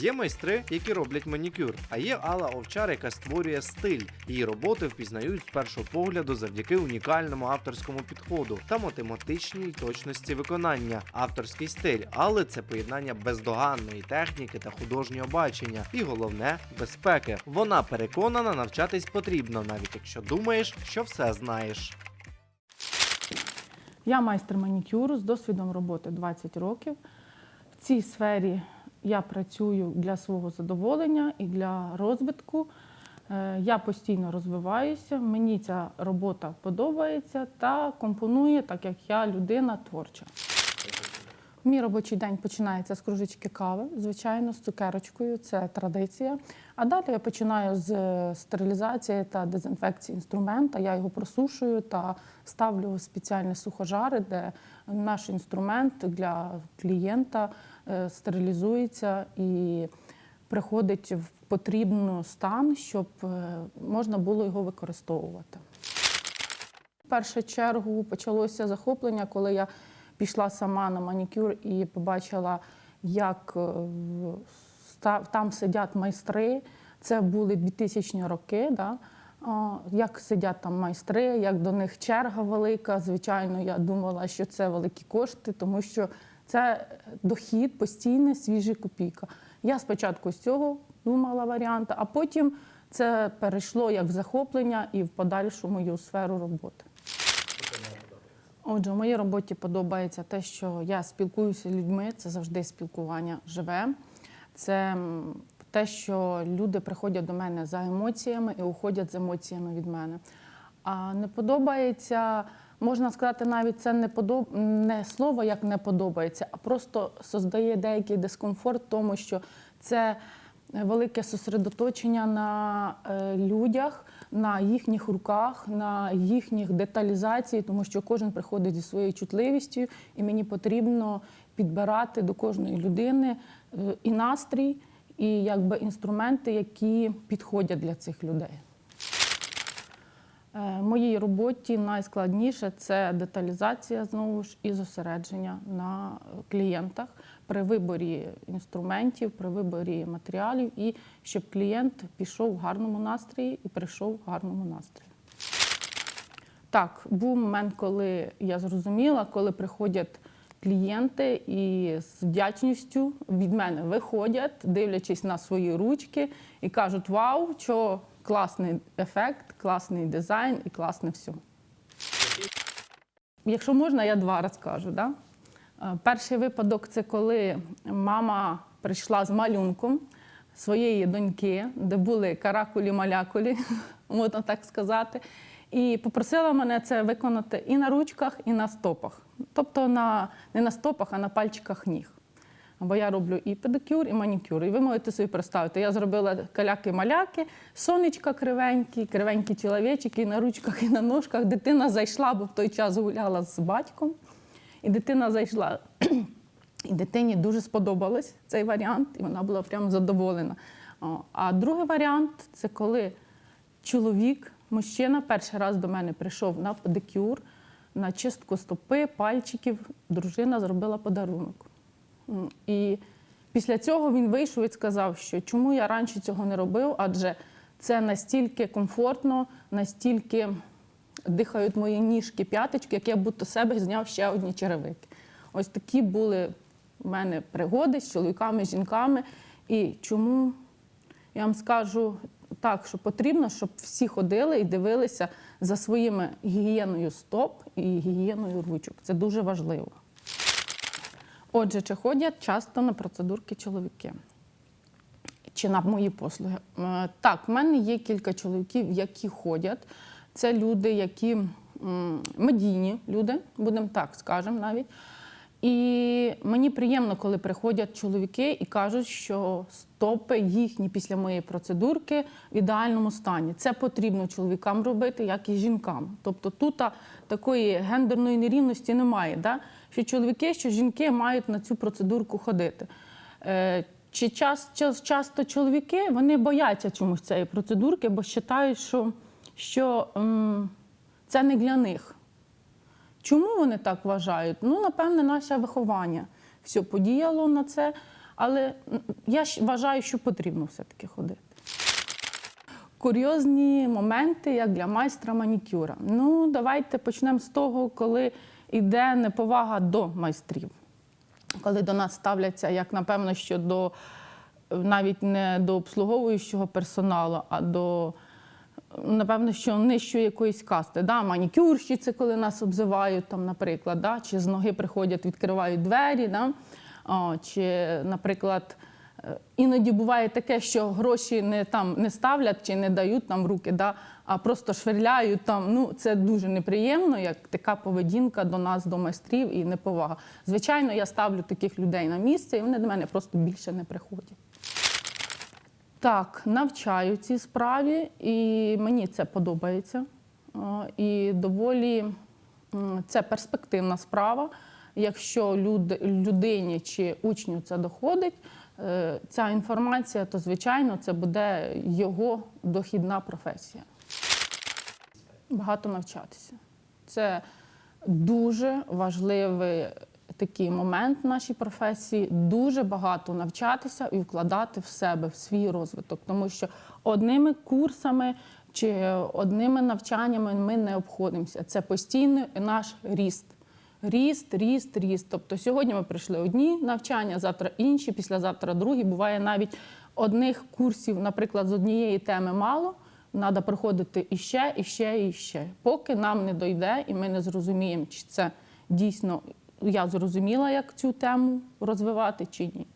Є майстри, які роблять манікюр, а є Алла Овчар, яка створює стиль. Її роботи впізнають з першого погляду завдяки унікальному авторському підходу та математичній точності виконання. Авторський стиль, але це поєднання бездоганної техніки та художнього бачення, і головне безпеки. Вона переконана, навчатись потрібно, навіть якщо думаєш, що все знаєш. Я майстер манікюру з досвідом роботи 20 років. В цій сфері я працюю для свого задоволення і для розвитку. Е, Я постійно розвиваюся, мені ця робота подобається та компонує, так як я людина творча. Мій робочий день починається з кружечки кави, звичайно, з цукерочкою, це традиція. А далі я починаю з е, стерилізації та дезінфекції інструмента. Я його просушую та ставлю в спеціальні сухожари, де наш інструмент для клієнта е, стерилізується і приходить в потрібний стан, щоб е, можна було його використовувати. В першу чергу почалося захоплення, коли я пішла сама на манікюр і побачила, як е, там сидять майстри. Це були 2000 роки. Да? Як сидять там майстри, як до них черга велика. Звичайно, я думала, що це великі кошти, тому що це дохід постійний, свіжі копійка. Я спочатку з цього думала варіанти, а потім це перейшло як в захоплення і в подальшу мою сферу роботи. Отже, в моїй роботі подобається те, що я спілкуюся з людьми, це завжди спілкування живе. Це те, що люди приходять до мене за емоціями і уходять з емоціями від мене. А не подобається, можна сказати, навіть це не подоб... не слово як не подобається, а просто создає деякий дискомфорт, тому що це велике сосредоточення на е, людях, на їхніх руках, на їхніх деталізації, тому що кожен приходить зі своєю чутливістю, і мені потрібно підбирати до кожної людини е, і настрій, і якби інструменти, які підходять для цих людей. Е, моїй роботі найскладніше це деталізація знову ж і зосередження на е, клієнтах при виборі інструментів, при виборі матеріалів, і щоб клієнт пішов в гарному настрої і прийшов в гарному настрої. Так, був момент, коли я зрозуміла, коли приходять клієнти і з вдячністю від мене виходять, дивлячись на свої ручки, і кажуть: Вау, що класний ефект, класний дизайн і класне все. Якщо можна, я два розкажу. Да? Е, Перший випадок це коли мама прийшла з малюнком своєї доньки, де були каракулі-малякулі, можна так сказати, і попросила мене це виконати і на ручках, і на стопах. Тобто на, не на стопах, а на пальчиках ніг. Бо я роблю і педикюр, і манікюр. І ви можете собі представити, я зробила каляки-маляки, сонечка кривенькі, кривенькі чоловічики і на ручках, і на ножках. Дитина зайшла, бо в той час гуляла з батьком. І дитина зайшла. І дитині дуже сподобалось цей варіант, і вона була прямо задоволена. А другий варіант це коли чоловік, мужчина, перший раз до мене прийшов на педикюр, на чистку стопи, пальчиків. Дружина зробила подарунок. І після цього він вийшов і сказав, що чому я раніше цього не робив, адже це настільки комфортно, настільки дихають мої ніжки, п'яточки, як я будто себе зняв ще одні черевики. Ось такі були в мене пригоди з чоловіками, з жінками. І чому я вам скажу так, що потрібно, щоб всі ходили і дивилися за своїми гігієною стоп і гігієною ручок. Це дуже важливо. Отже, чи ходять часто на процедурки чоловіки? Чи на мої послуги? Е, Так, в мене є кілька чоловіків, які ходять. Це люди, які медійні люди, будемо так скажемо навіть. І мені приємно, коли приходять чоловіки і кажуть, що стопи їхні після моєї процедурки в ідеальному стані. Це потрібно чоловікам робити, як і жінкам. Тобто тут такої гендерної нерівності немає. Да? Що чоловіки, що жінки мають на цю процедурку ходити. Е, Чи час, час, часто чоловіки вони бояться чомусь цієї процедурки, бо вважають, що, що м, це не для них. Чому вони так вважають? Ну, напевне, наше виховання все подіяло на це. Але я вважаю, що потрібно все-таки ходити. Курйозні моменти, як для майстра манікюра. Ну, давайте почнемо з того, коли йде неповага до майстрів. Коли до нас ставляться, як напевно, що до навіть не до обслуговуючого персоналу, а до напевно, що нижчої якоїсь касти. Да? Манікюрщиці, коли нас обзивають, там, наприклад, да? чи з ноги приходять, відкривають двері, да? О, чи, наприклад, е, іноді буває таке, що гроші не, там, не ставлять чи не дають нам руки, да? а просто швирляють там. Ну, це дуже неприємно, як така поведінка до нас, до майстрів і неповага. Звичайно, я ставлю таких людей на місце, і вони до мене просто більше не приходять. Так, навчаю цій справі, і мені це подобається. І доволі це перспективна справа. Якщо люд, людині чи учню це доходить, е, ця інформація, то звичайно це буде його дохідна професія. Багато навчатися. Це дуже важливий такий момент в нашій професії. Дуже багато навчатися і вкладати в себе, в свій розвиток, тому що одними курсами чи одними навчаннями ми не обходимося. Це постійний наш ріст. Ріст, ріст, ріст. Тобто сьогодні ми прийшли одні навчання, завтра інші, післязавтра другі. Буває навіть одних курсів, наприклад, з однієї теми мало. Треба проходити іще, іще, іще, поки нам не дойде, і ми не зрозуміємо, чи це дійсно я зрозуміла, як цю тему розвивати, чи ні.